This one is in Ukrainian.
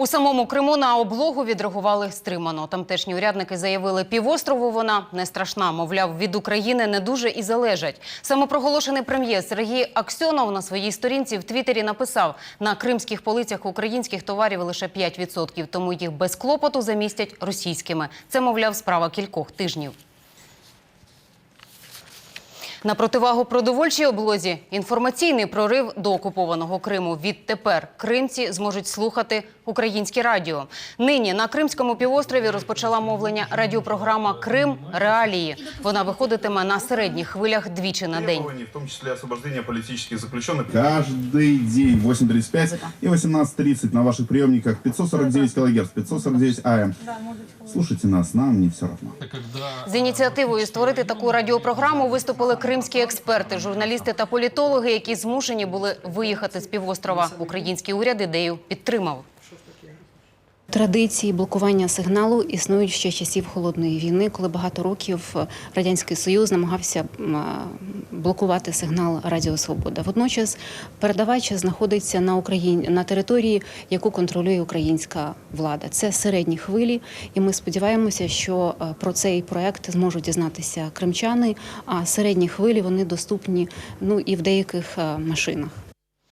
У самому Криму на облогу відреагували стримано. Тамтешні урядники заявили, півострову вона не страшна. Мовляв, від України не дуже і залежать. Самопроголошений прем'єр Сергій Аксьонов на своїй сторінці в Твіттері написав: на кримських полицях українських товарів лише 5%, тому їх без клопоту замістять російськими. Це, мовляв, справа кількох тижнів. На противагу продовольчій облозі інформаційний прорив до окупованого Криму. Відтепер кримці зможуть слухати українське радіо. Нині на Кримському півострові розпочала мовлення радіопрограма Крим Реалії. Вона виходитиме на середніх хвилях двічі на день. в том числе освобождение политических заключенных. Каждый день 8.35 и 18.30 на ваших приемниках 549 килогерц, 549 АМ. Слушайте нас, нам не все равно. З ініціативою створити таку радіопрограму виступили кримські експерти, журналісти та політологи, які змушені були виїхати з півострова. Український уряд ідею підтримав. Традиції блокування сигналу існують ще часів холодної війни, коли багато років радянський союз намагався блокувати сигнал Радіо Свобода. Водночас передавач знаходиться на Україні на території, яку контролює українська влада. Це середні хвилі, і ми сподіваємося, що е, про цей проект зможуть дізнатися кримчани. А середні хвилі вони доступні ну і в деяких е, машинах.